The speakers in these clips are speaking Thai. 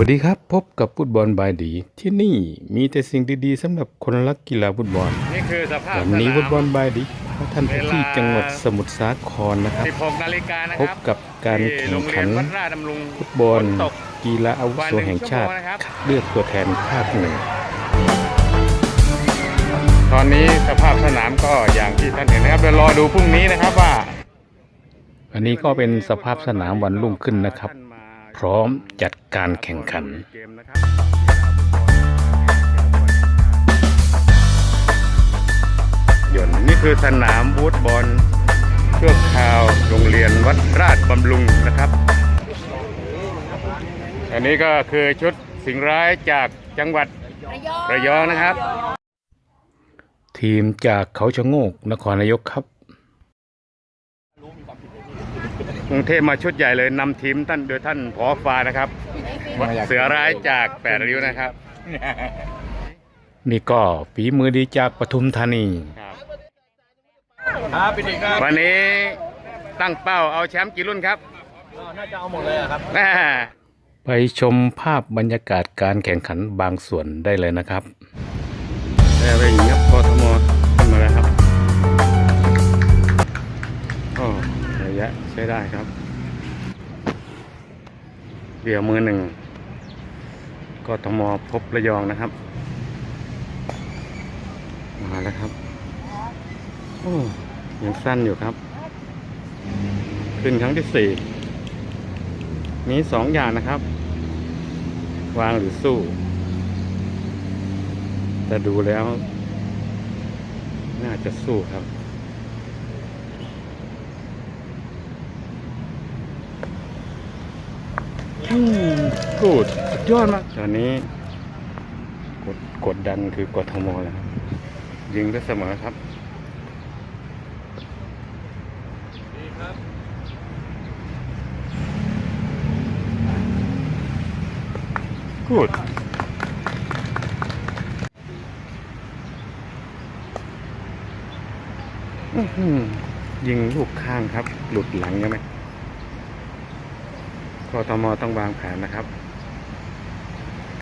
วัสดีครับ พบกับฟุตบอลบายดี ที่นี่มีแต่สิ่งดีๆสำหรับคนรักกีฬาฟุตบอลนี่คือสภาพวันนี้สฟุตบอลนบายดีพาท่านไปที่จังหวัดสมุทรสาครนะครับาม16นาฬิกานะพคบรับกับการที่แข่โรงงเรีขัยนนวัดราชดำรุงฟุตบอลฝนตกกีฬาอาวุโสแห่งชาติกว่าหนึ่งชั่วโมงนะครับคัดเลือกตัวแทนภาคหนึ่งตอนนี้สภาพสนามก็อย่างที่ท่านเห็นนะครับเดี๋ยวรอดูพรุ่งนี้นะครับว่า อันนี้ก็เป็นสภาพสนามวันรุ่งขึ้นนะครับ พร้อมจัดการแข่งขันเกมนะครับหย่นนี่คือสนามบูทบอลชั่วคราวโรงเรียนวัดราชบำรุงนะครับ อันนี้ก็คือชุดสิงห์ร้ายจากจังหวัดระยองนะครับ ทีมจากเขาชะโงกนครนายกครับ กรุงเทพมาชุดใหญ่เลยนำทีมท่านโดยท่านผอฟ้านะครับเสือร้ายจากแปดริ้วนะครับนี่ก็ฝีมือดีจากปทุมธานี ครับเป็นเด็กครับวันนี้ตั้งเป้าเอาแชมป์กี่รุ่นครับ น่าจะเอาหมดเลยอะครับแม่ไปชมภาพบรรยากาศการแข่งขันบางส่วนได้เลยนะครับ แต่ไปอย่างนี้ครับกทมะยะใช้ได้ครับ เดี่ยวมือหนึ่งกทมพบระยองนะครับ มาแล้วครับโอ้ยังสั้นอยู่ครับ ขึ้นครั้งที่สี่มีสองอย่างนะครับ วางหรือสู้ แต่ดูแล้ว น่าจะสู้ครับ อืมกูดสุดยอดมากตอนนี้กดกดดันคือกดทมแล้วครับยิงได้เสมอครับกูดอื้อหือยิงลูกข้างครับ หลุดหลังใช่ไหม กทมต้องวางแผนนะครับ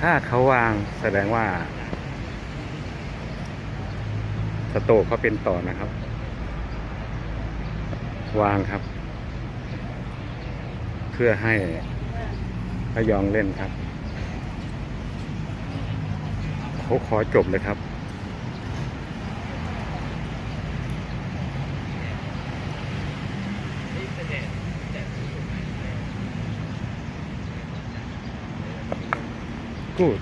ถ้าเขาวางแสดงว่า สโตกเขาเป็นต่อนะครับ วางครับ เพื่อให้ระยองเล่นครับเขาขอจบเลยครับ กูด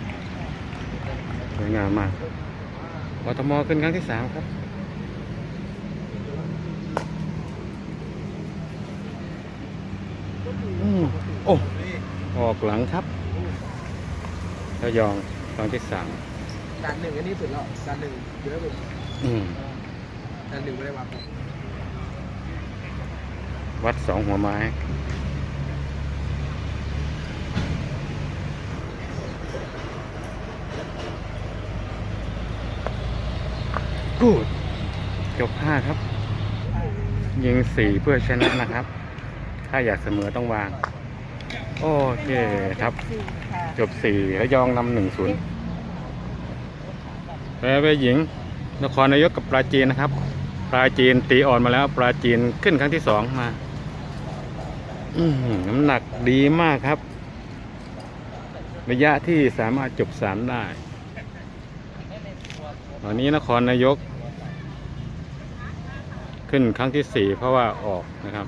สวยงามมากกทมขึ้นครั้งที่สามครับ อืมโอ้ออกหลังครับระยองครั้งที่สามด่านหนึ่งอันนี้สุดแล้วด่านหนึ่งเยอะเลยอืมด่านหนึ่งไม่ได้วางวัดสองหัวไม้ กูดจบห้าครับ ยิงสี่เพื่อชนะนะครับ ถ้าอยากเสมอต้องวาง โอเคครับ จบสี่แล้วยองนำหนึ่งศูนย์แพ้ไปหญิง นครนายกกับปราจีนนะครับ ปราจีนตีอ่อนมาแล้ว ปราจีนขึ้นครั้งที่สองมาน้ำหนักดีมากครับ ระยะที่สามารถจบสามได้ตอนนี้นครนายก ขึ้นครั้งที่สี่เพราะว่าออกนะครับ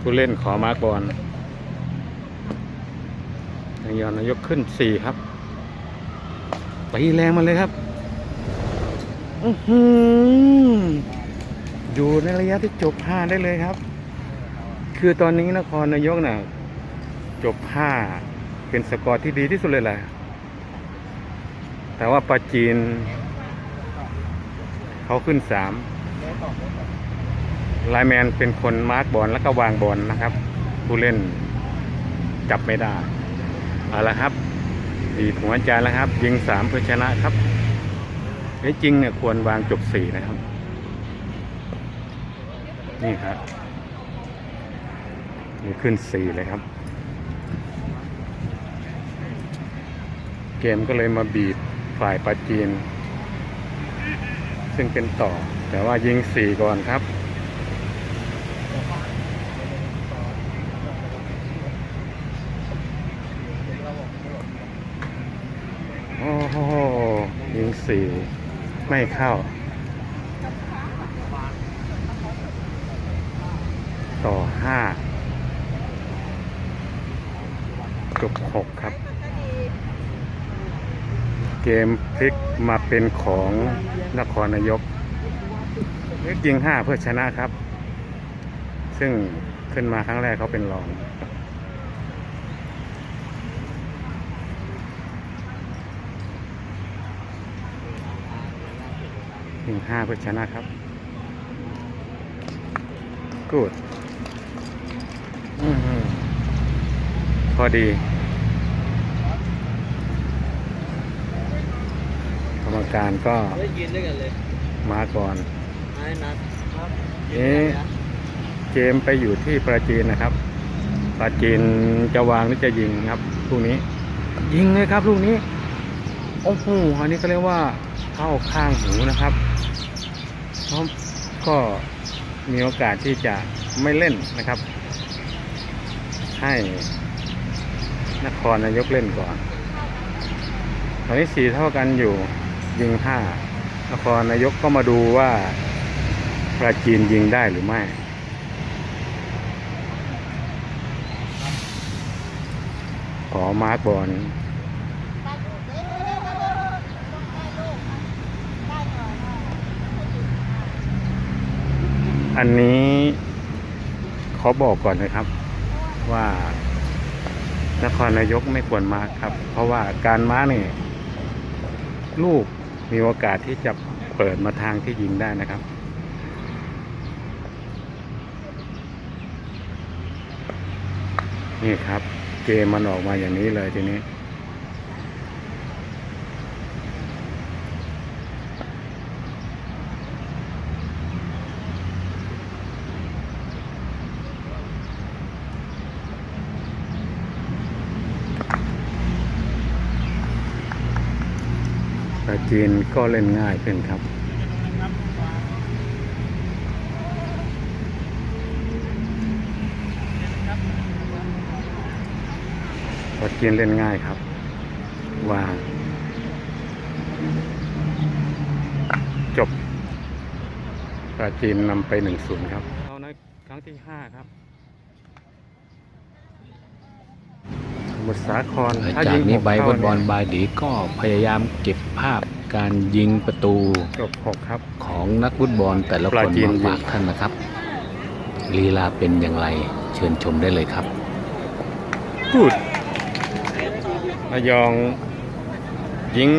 ผู้เล่นขอมาร์กบอลนายอนนายกขึ้นสี่ครับไปแรงมาเลยครับอือหืออยู่ในระยะที่จบห้าได้เลยครับ คือตอนนี้นครนายกน่ะจบห้าเป็นสกอร์ที่ดีที่สุดเลยแหละแต่ว่าปาจีน เขาขึ้นสาม ไลแมนเป็นคนมาร์กบอลแล้วก็วางบอลนะครับ ผู้เล่นจับไม่ได้เอาละครับดีหัวใจแล้วครับ ยิงสามเพื่อชนะครับเอ้จริงเนี่ยควรวางจบสี่นะครับ นี่ครับนี่ขึ้นสี่เลยครับ เกมก็เลยมาบีบฝ่ายปาจีน ซึ่งเป็นต่อ แต่ว่ายิงสี่ก่อนครับ โอ้โห ยิงสี่ไม่เข้า ต่อห้าจบหกครับ เกมพลิกมาเป็นของนครนายก ยิงห้าเพื่อชนะครับ ซึ่งขึ้นมาครั้งแรกเขาเป็นรองยิงห้าเพื่อชนะครับกูดพอดีกรรมการก็มาก่อน ไม่นัดครับเอ๊ะเกมไปอยู่ที่ปราจีนนะครับ ปราจีนจะวางหรือจะยิงครับลูกนี้ ยิงเลยครับลูกนี้โอ้โหอันนี้ก็เรียกว่าเข้าข้างหูนะครับเพราะก็มีโอกาสที่จะไม่เล่นนะครับ ให้นครนายกเล่นก่อน ตอนนี้สีเท่ากันอยู่ยิงห้านครนายกก็มาดูว่า ปราจีนยิงได้หรือไม่ขอมาร์กบอลอันนี้ขอบอกก่อนนะครับ ว่านครนายกไม่ควรมาครับ เพราะว่าการมาร์กนี่ยลูกมีโอกาสที่จะเปิดมาทางที่ยิงได้นะครับ นี่ครับ เกมมันออกมาอย่างนี้เลยทีนี้ปราจีนก็เล่นง่ายขึ้นครับ ปราจีนเล่นง่ายครับวางจบปราจีนนำไปหนึ่งศูนย์ครับเราในครั้งที่ห้าครับสมุทรสาครถ้จากยิงนี้หกใบเข้าฟุตบอลเนี่ยบายดีก็พยายามเก็บภาพการยิงประตูจบหกครับ ของนักฟุตบอลแต่ละปคลานจีนมาฝากท่านนะครับลีลาเป็นอย่างไรเชิญชมได้เลยครับกูด ระยองยิง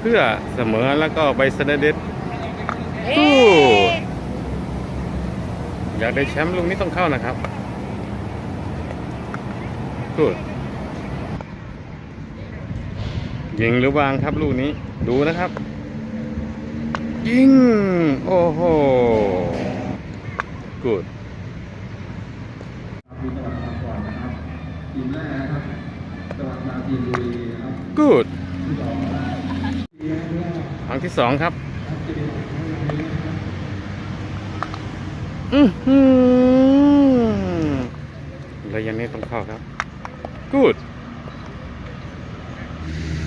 เพื่อเสมอแล้วก็ไปสเนเด็ดกูดอยากได้แชมป์ลูกนี้ต้องเข้านะครับกูดยิงหรือวางครับลูกนี้ดูนะครับ ยิง โอ้โหกูดทีมแรกนะครับ กูดครั้งที่สองครับ อือหือระยะนี้ต้องเข้าครับ กูด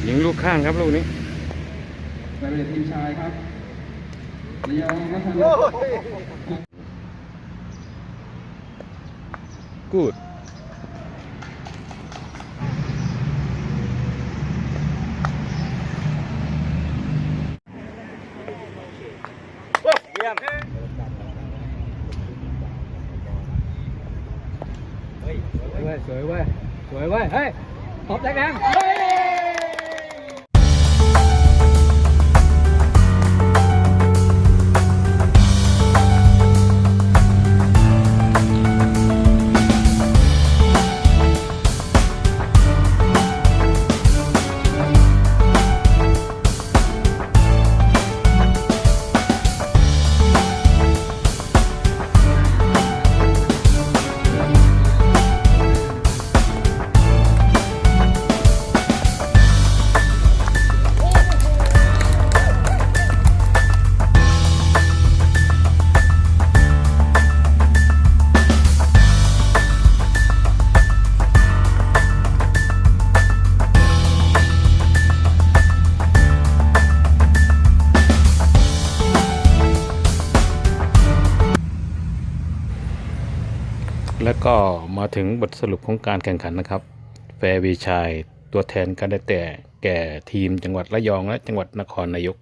ยิงลูกข้างครับลูกนี้ไปเป็นทีมชายครับระยองวัฒนกูด สวยเว้ยสวยเว้ยเฮ้ยตบแรงๆ แล้วก็มาถึงบทสรุปของการแข่งขันนะครับ แฟร์วีชายตัวแทนกันได้แต่แก่ทีมจังหวัดระยองและจังหวัดนครนายก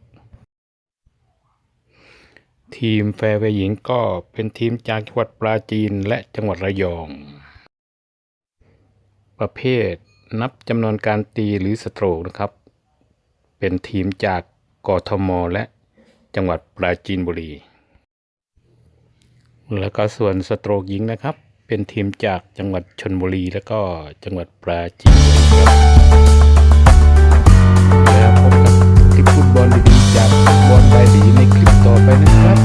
ทีมแฟร์เวย์หญิงก็เป็นทีมจากจังหวัดปราจีนและจังหวัดระยอง ประเภทนับจำนวนการตีหรือสโตรกนะครับ เป็นทีมจากกทมและจังหวัดปราจีนบุรี แล้วก็ส่วนสโตรกหญิงนะครับ เป็นทีมจากจังหวัดชนบุรี แล้วก็จังหวัดปราจีนแล้วพบกับคลิปฟุตบอลดีๆจากบอลไบดีในคลิปต่อไปนะครับ